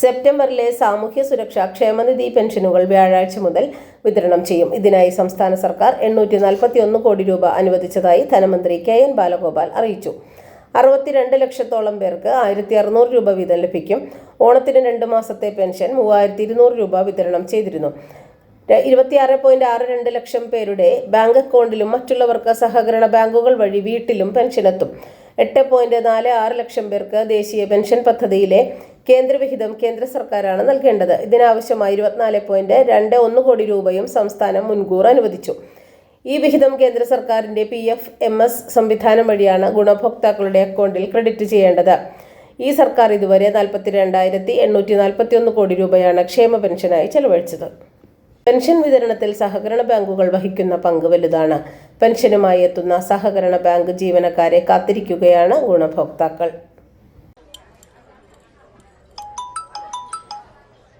സെപ്റ്റംബറിലെ സാമൂഹ്യ സുരക്ഷാ ക്ഷേമനിധി പെൻഷനുകൾ വ്യാഴാഴ്ച മുതൽ വിതരണം ചെയ്യും. ഇതിനായി സംസ്ഥാന സർക്കാർ എണ്ണൂറ്റി നാൽപ്പത്തി ഒന്ന് കോടി രൂപ അനുവദിച്ചതായി ധനമന്ത്രി കെ എൻ ബാലഗോപാൽ അറിയിച്ചു. അറുപത്തിരണ്ട് ലക്ഷത്തോളം പേർക്ക് ആയിരത്തി അറുന്നൂറ് രൂപ വീതം ലഭിക്കും. ഓണത്തിന് രണ്ട് മാസത്തെ പെൻഷൻ മൂവായിരത്തി ഇരുന്നൂറ് രൂപ വിതരണം ചെയ്തിരുന്നു. ഇരുപത്തിയാറ് പോയിന്റ് ആറ് രണ്ട് ലക്ഷം പേരുടെ ബാങ്ക് അക്കൗണ്ടിലും മറ്റുള്ളവർക്ക് സഹകരണ ബാങ്കുകൾ വഴി വീട്ടിലും പെൻഷനെത്തും. എട്ട് പോയിന്റ് നാല് ആറ് ലക്ഷം പേർക്ക് ദേശീയ പെൻഷൻ പദ്ധതിയിലെ കേന്ദ്രവിഹിതം കേന്ദ്ര സർക്കാരാണ് നൽകേണ്ടത്. ഇതിനാവശ്യമായി ഇരുപത്തിനാല് പോയിന്റ് രണ്ട് ഒന്ന് കോടി രൂപയും സംസ്ഥാനം മുൻകൂർ അനുവദിച്ചു. ഈ വിഹിതം കേന്ദ്ര സർക്കാരിന്റെ പി എഫ് എം എസ് സംവിധാനം വഴിയാണ് ഗുണഭോക്താക്കളുടെ അക്കൗണ്ടിൽ ക്രെഡിറ്റ് ചെയ്യേണ്ടത്. ഈ സർക്കാർ ഇതുവരെ നാൽപ്പത്തി രണ്ടായിരത്തി എണ്ണൂറ്റി നാൽപ്പത്തി ഒന്ന് കോടി രൂപയാണ് ക്ഷേമ പെൻഷനായി ചെലവഴിച്ചത്. പെൻഷൻ വിതരണത്തിൽ സഹകരണ ബാങ്കുകൾ വഹിക്കുന്ന പങ്ക് വലുതാണ്. പെൻഷനുമായി എത്തുന്ന സഹകരണ ബാങ്ക് ജീവനക്കാരെ കാത്തിരിക്കുകയാണ് ഗുണഭോക്താക്കൾ.